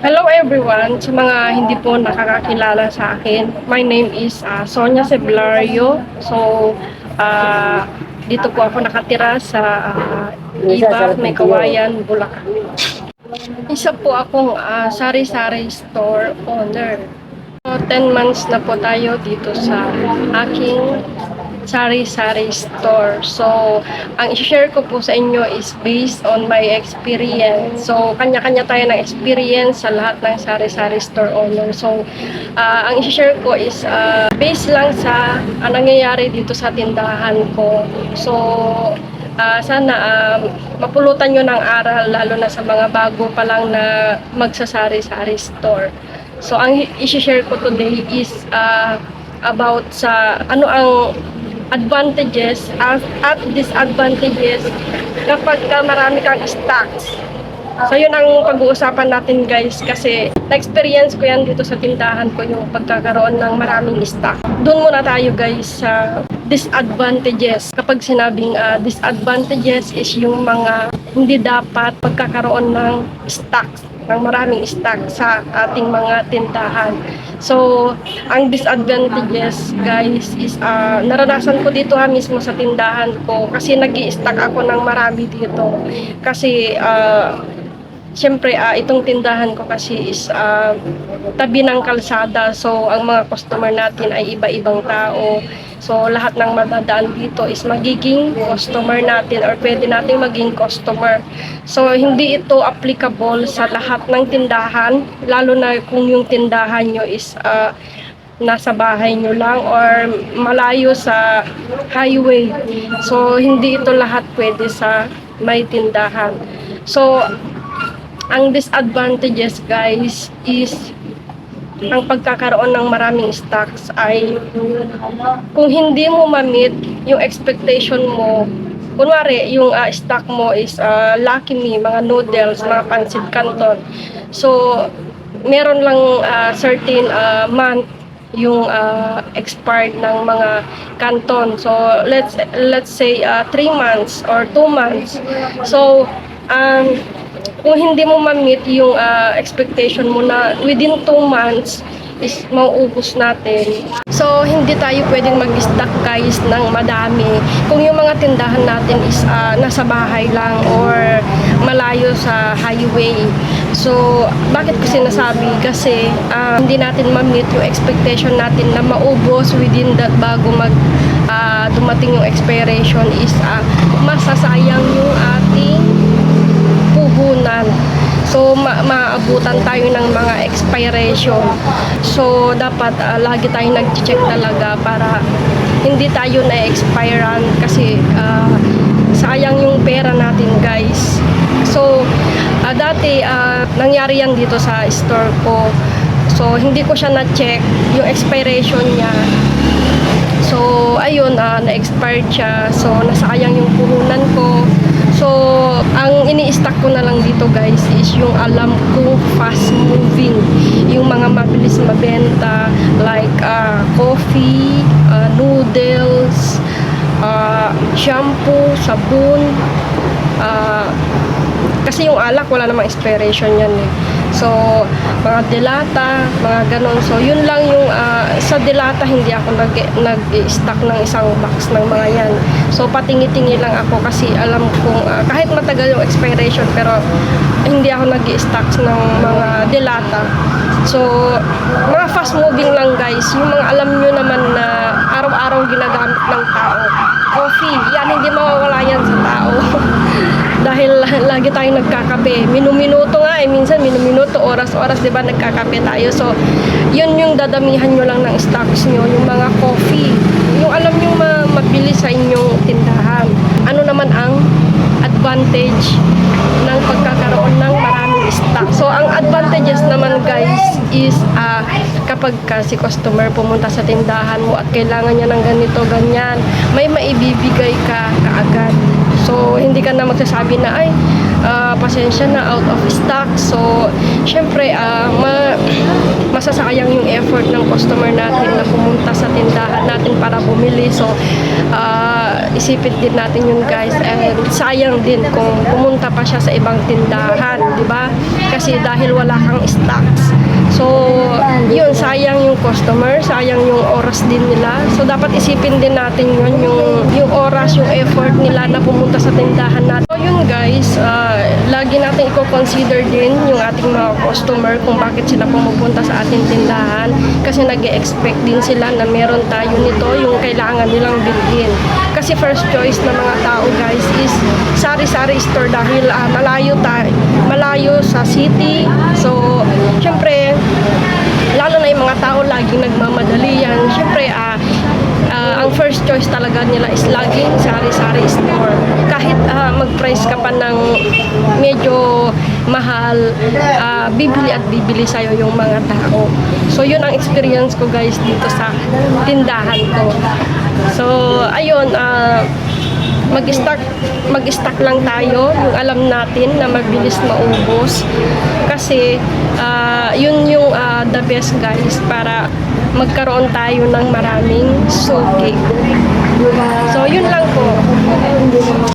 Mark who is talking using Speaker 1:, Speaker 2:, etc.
Speaker 1: Hello everyone, sa mga hindi po nakakakilala sa akin. My name is ah, Sonia Seblario. So, ah, dito po ako nakatira sa uh, Iba, May Kawayan, Bulacan. Isa po akong ah, sari-sari store owner. So, 10 months na po tayo dito sa aking sari-sari store. So, ang i-share ko po sa inyo is based on my experience. So, kanya-kanya tayo ng experience sa lahat ng sari-sari store owner. So, ah, ang i-share ko is ah, based lang sa ang nangyayari dito sa tindahan ko. So, ah, sana ah, mapulutan nyo ng aral lalo na sa mga bago pa lang na magsasari-sari store. So, ang i-share ko today is ah, about sa ano ang advantages at, disadvantages kapag ka marami kang stocks. So yun ang pag-uusapan natin guys kasi na-experience ko yan dito sa tindahan ko yung pagkakaroon ng maraming stock. Doon muna tayo guys sa disadvantages. Kapag sinabing ah, disadvantages is yung mga hindi dapat pagkakaroon ng stocks ng maraming stock sa ating mga tindahan. So, ang disadvantages guys is ah, naranasan ko dito ha mismo sa tindahan ko kasi nag stock ako ng marami dito. Kasi ah, Siyempre, ah, itong tindahan ko kasi is ah, tabi ng kalsada. So, ang mga customer natin ay iba-ibang tao. So, lahat ng madadaan dito is magiging customer natin or pwede nating maging customer. So, hindi ito applicable sa lahat ng tindahan, lalo na kung yung tindahan nyo is ah, nasa bahay nyo lang or malayo sa highway. So, hindi ito lahat pwede sa may tindahan. So, ang disadvantages guys is ang pagkakaroon ng maraming stocks ay kung hindi mo ma-meet yung expectation mo kunwari yung ah, stock mo is uh, Lucky Me, mga noodles, mga pancit canton. So meron lang ah, certain ah, month yung ah, expired ng mga canton. So let's let's say 3 months or 2 months. So um, kung hindi mo ma-meet yung ah, expectation mo na within 2 months is mauubos natin. So, hindi tayo pwedeng mag-stock guys ng madami. Kung yung mga tindahan natin is ah, nasa bahay lang or malayo sa highway. So, bakit ko sinasabi? Kasi ah, hindi natin ma-meet yung expectation natin na maubos within that bago mag ah, dumating yung expiration is ah, masasayang yung ating puhunan. So, ma- maabutan tayo ng mga expiration. So, dapat ah, lagi tayong nag-check talaga para hindi tayo na-expirean kasi ah, sayang yung pera natin, guys. So, ah, dati, ah, nangyari yan dito sa store ko. So, hindi ko siya na-check yung expiration niya. So, ayun, ah, na-expired siya. So, nasayang yung puhunan ko. So, ang ini-stack ko na lang dito guys is yung alam ko fast moving. Yung mga mabilis mabenta like ah, coffee, ah, noodles, ah, shampoo, sabon, ah, kasi yung alak wala namang expiration yan eh. So, mga delata, mga ganon. So, yun lang yung ah, sa delata hindi ako nag nag-stock ng isang box ng mga yan. So, patingi-tingi lang ako kasi alam kong ah, kahit matagal yung expiration pero hindi ako nag-stock ng mga delata. So, mga fast moving lang guys. Yung mga alam nyo naman na araw-araw ginagamit ng tao. Coffee, yan hindi mawawala yan sa. Dahil lagi tayong nagkakape. Minuminuto nga eh, minsan minuminuto, oras-oras, di ba, nagkakape tayo. So, yun yung dadamihan nyo lang ng stocks nyo, yung mga coffee. Yung alam nyo ma mabili sa inyong tindahan. Ano naman ang advantage ng pagkakaroon ng maraming stock. So, ang advantages naman guys is ah, kapag ka si customer pumunta sa tindahan mo at kailangan niya ng ganito, ganyan, may maibibigay ka kaagad. So, hindi ka na magsasabi na, ay, ah, pasensya na, out of stock. So, syempre, ah, ma masasayang yung effort ng customer natin na pumunta sa tindahan natin para bumili. So, ah, isipin din natin yun guys. And sayang din kung pumunta pa siya sa ibang tindahan, di ba? Kasi dahil wala kang stocks. So, yun, sayang yung customer, sayang yung oras din nila. So, dapat isipin din natin yun, yung, yung oras, yung effort nila na pumunta sa tindahan natin. So, yun guys, natin i-consider din yung ating mga customer kung bakit sila pumupunta sa ating tindahan. Kasi nag expect din sila na meron tayo nito, yung kailangan nilang bilhin. Kasi first choice ng mga tao guys is sari-sari store dahil ah, malayo tayo, malayo sa city. So, syempre, lalo na yung mga tao laging nagmamadali yan. Syempre, ah, ah, ang first choice talaga nila is laging. Kahit mag-price ka pa ng medyo mahal, ah, bibili at bibili sa'yo yung mga tao. So, yun ang experience ko guys dito sa tindahan ko. So, ayun, ah, mag-stock mag-stock lang tayo yung alam natin na mabilis maubos kasi ah, yun yung ah, the best guys para magkaroon tayo ng maraming suki so yun lang po